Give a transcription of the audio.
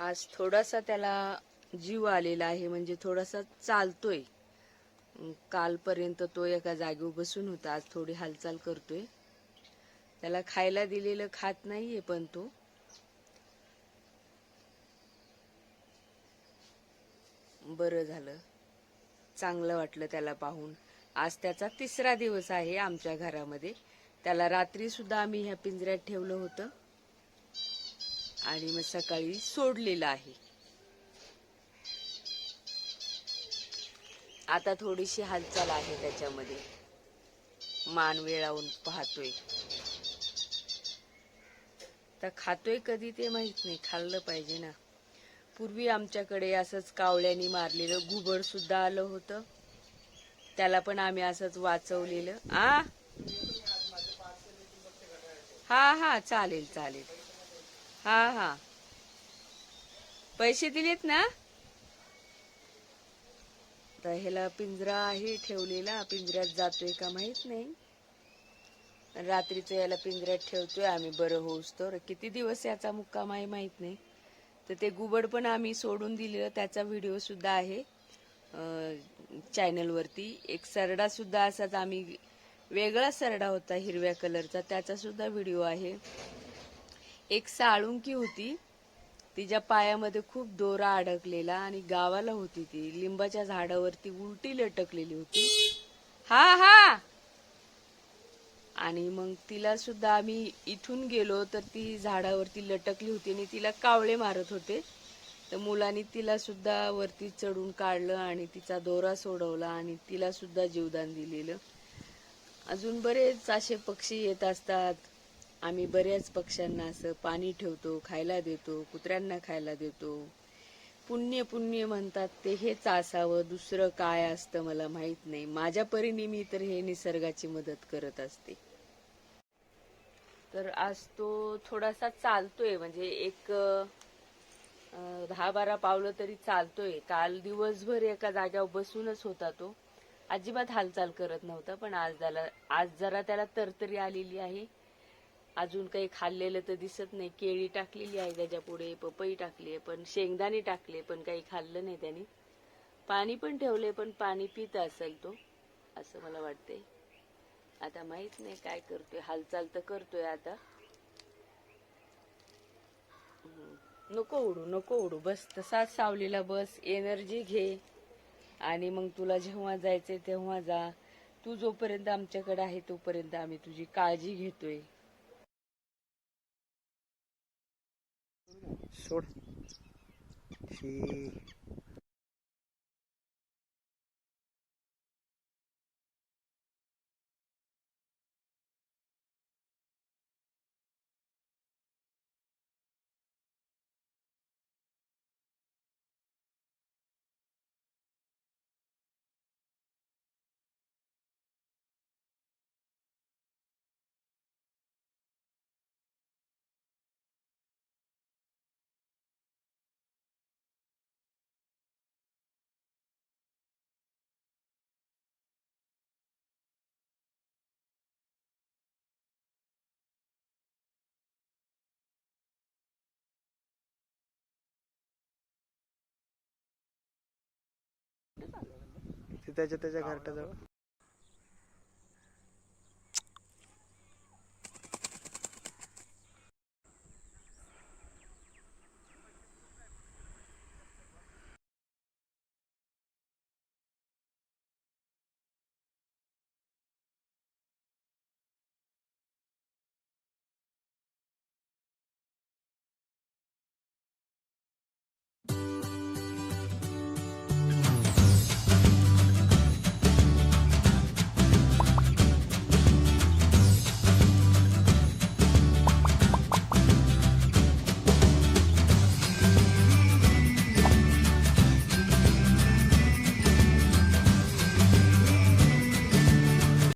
आज थोडासा त्याला जीव आलेला आहे म्हणजे थोडासा चालतोय. कालपर्यंत तो एका जागेवर बसून होता आज थोडी हालचाल करतोय. त्याला खायला दिलेलं खात नाहीये पण तो. बरं झालं. चांगलं वाटलं त्याला पाहून. आज त्याचा तिसरा दिवस आहे आमच्या घरामध्ये. त्याला रात्री सुद्धा आम्ही ह्या पिंजऱ्यात ठेवलं होतं. आणि मग सकाळी सोडलेलं आहे. आता थोडीशी हालचाल आहे त्याच्यामध्ये. मान वेळावून पाहतोय. तर खातोय कधी ते माहीत नाही खाल्लं पाहिजे ना. पूर्वी आमच्याकडे असंच कावळ्यांनी मारलेलं घुबड सुद्धा आलं होतं. त्याला पण आम्ही असंच वाचवलेलं. आ? हा हा चालेल चालेल. हा हा. पैसे दिलेत ना? तर ह्याला पिंजरा आहे ठेवलेला. पिंजऱ्यात जातोय का माहीत नाही. रात्रीचं याला पिंजऱ्यात ठेवतोय. आम्ही बरं होऊच तर. किती दिवस याचा मुक्काम आहे माहीत नाही. तर ते गुबड पण आम्ही सोडून दिलेलं. त्याचा व्हिडिओ सुद्धा आहे. चॅनलवरती. एक सरडा सुद्धा असाच आम्ही वेगळा सरडा होता हिरव्या कलरचा. त्याचा सुद्धा व्हिडिओ आहे. एक साळुंकी होती. तिच्या पायामध्ये खूप दोरा अडकलेला आणि गावाला होती ती. लिंबाच्या झाडावरती उलटी लटकलेली होती. हा हा! आणि मग तिला सुद्धा आम्ही इथून गेलो तर ती झाडावरती लटकली होती आणि तिला कावळे मारत होते. तर मुलांनी तिला सुद्धा वरती चढून काढलं आणि तिचा दोरा सोडवला आणि तिला सुद्धा जीवदान दिलेलं. अजून बरेच असे पक्षी येत असतात. आम्ही बऱ्याच पक्ष्यांना असं पाणी ठेवतो खायला देतो कुत्र्यांना खायला देतो. पुण्य पुण्य म्हणतात ते हेच असावं दुसरं काय असतं मला माहीत नाही. माझ्या परीने मी तर हे निसर्गाची मदत करत असते. तर आज तो थोडासा चालतोय म्हणजे एक दहा बारा पावलं तरी चालतोय. काल दिवसभर एका जाग्यावर बसूनच होता तो. अजिबात हालचाल करत नव्हता पण आज त्याला आज जरा त्याला तरतरी आलेली आहे. अजून काही खाल्लेलं तर दिसत नाही. केळी टाकलेली आहे त्याच्या पुढे पपई टाकली आहे पण शेंगदाणे टाकले पण काही खाल्लं नाही त्याने. पाणी पण ठेवले पण पाणी पित असेल तो असं मला वाटतंय. आता माहीत नाही काय करतोय हालचाल तर करतोय आता. नको उडू नको उडू बस. तसाच सावलीला बस एनर्जी घे. आणि मग तुला जेव्हा जायचंय तेव्हा जा. तू जोपर्यंत आमच्याकडे आहे तोपर्यंत आम्ही तुझी काळजी घेतोय. सोड si ते त्याच्या त्याच्या घरट्याजवळ